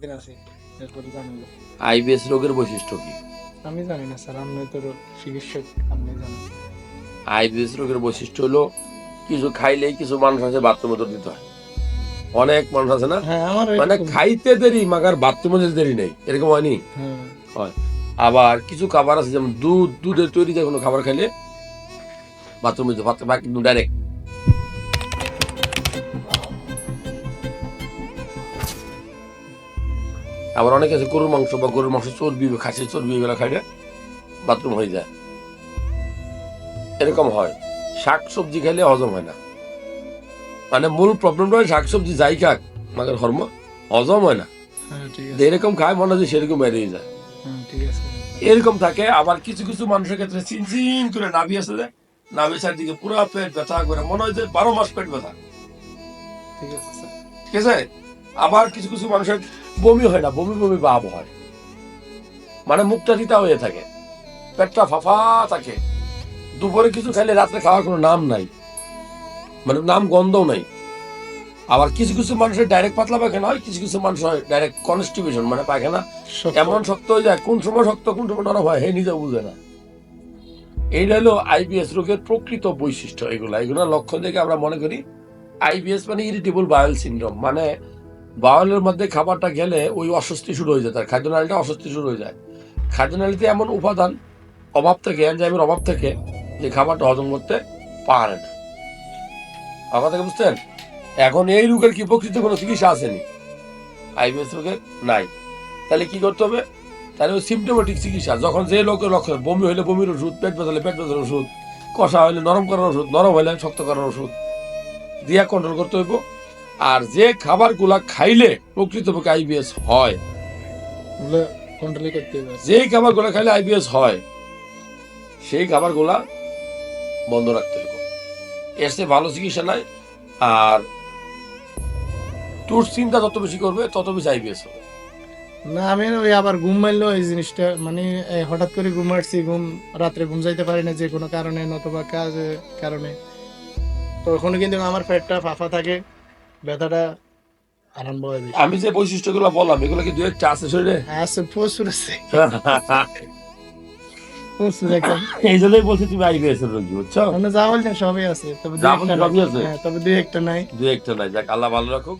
দিন আছি এরপরে জানলো আইবিএস রোগের বৈশিষ্ট্য কি? আমি জানি না স্যার আপনি তো চিকিৎসক আপনি জানেন আইবিএস রোগের বৈশিষ্ট্য হলো কিছু খাইলেই কিছু মানুষ আছে বাথরুমে তো দিতে হয়। অনেক মানুষ আছে না? হ্যাঁ মানে খাইতে দেরি মাগার বাথরুমে যেতে দেরি নেই এরকম হয়নি? হ্যাঁ। আবার কিছু খাবার আছে যেমন দুধ দুধের তৈরি যে কোনো খাবার খাইলে বাথরুমে যেতে ভাত বাকি ডাইরেক্ট আবার অনেকে আছে গরুর মাংস বা গরুর মাংস চর্বি বা খাসির চর্বি এগুলো খাইলে বাথরুম হয়ে যায়। এরকম হয়। শাক সবজি খাইলে হজম হয় না। মানে মূল প্রবলেমটা হয় শাক সবজি যাই খাক মাগের হরম হজম হয় না। হ্যাঁ যেরকম খায় মনে হয় সেরকম বেরিয়ে যায়। হ্যাঁ এরকম থাকে আবার কিছু কিছু মানুষের ক্ষেত্রে চিনচিন করে নাভি আছে যে নাভি চারদিকে পুরো পেট ব্যথা করে মনে হয় যে বারো মাস পেট ব্যথা। ঠিক আছে? আবার কিছু কিছু মানুষের বমি হয় না বমি বমি ভাব হয় মানে মুখটা রিতা হয়ে থাকে পেটটা ফাফা থাকে। দুপুরে কিছু খাইলে রাত্রে খাওয়ার কোনো নাম নাই মানে নাম গন্ধও নাই। আবার কিছু কিছু মানুষের ডাইরেক্ট পাতলা পায়খানা হয় কিছু কিছু মানুষ হয় ডাইরেক্ট কনস্টিবিউশন মানে পায়খানা এমন শক্ত হয়ে যায় কোন সময় শক্ত কোন সময় নরম হয় হে নিজে বুঝে না। এইটা হলো আইবিএস রোগের প্রকৃত বৈশিষ্ট্য এগুলো। এগুলো লক্ষণ দেখে আমরা মনে করি আইবিএস মানে ইরিটেবল বায়োল সিনড্রোম মানে বায়োলের মধ্যে খাবারটা গেলে ওই অস্বস্তি শুরু হয়ে যায়, তার খাদ্যনালীটা অস্বস্তি শুরু হয়ে যায়। খাদ্যনালীতে এমন উপাদান অভাব থেকে, এনজাইমের অভাব থেকে যে খাবারটা হজম করতে পারে না। আমার থেকে বুঝতেন এখন এই রোগের কি প্রকৃত কোনো চিকিৎসা আসেনি? আইবিএস রোগের নাই। তাহলে কি করতে হবে? তাহলে ওই সিমটোমেটিক চিকিৎসা, যখন যে লোকের লক্ষণ বমি হলে বমির ওষুধ, পেট ব্যথা হলে পেট ব্যথার ওষুধ, কষা হলে নরম করার ওষুধ, নরম হলে শক্ত করার ওষুধ, দিয়া কন্ট্রোল করতে হইব। আর যে খাবারগুলা খাইলে প্রকৃতপক্ষে আইবিএস হয়। ওগুলো কন্ট্রোল করতে হবে। যে খাবারগুলা খাইলে আইবিএস হয় সেই খাবারগুলা বন্ধ রাখতে এর চেয়ে ভালো চিকিৎসা নাই আর তোর চিন্তা যত বেশি করবে তত বেশি আইবিএস হবে। না আমি ওই আবার ঘুম মারলো এই জিনিসটা মানে হঠাৎ করে ঘুম মারছি ঘুম রাত্রে ঘুম যাইতে পারি না যে কোনো কারণে নতুবা কাজের কারণে। তখন কিন্তু আমার পেটটা ফাফা থাকে। ব্যথাটা আরম্ভ হয়ে যায় আমি যে বৈশিষ্ট্যগুলো বললাম এগুলো কি দু একটা আছে শরীরে? আছে প্রচুর আছে। এই জন্যই বলছি তুমি আইবিএস এর রোগী বুঝছ? মানে যা বলছেন সবই আছে তবে দুই একটা নাই। হ্যাঁ তবে দুই একটা নাই। দু একটা নাই। যাক আল্লাহ ভালো রাখুক।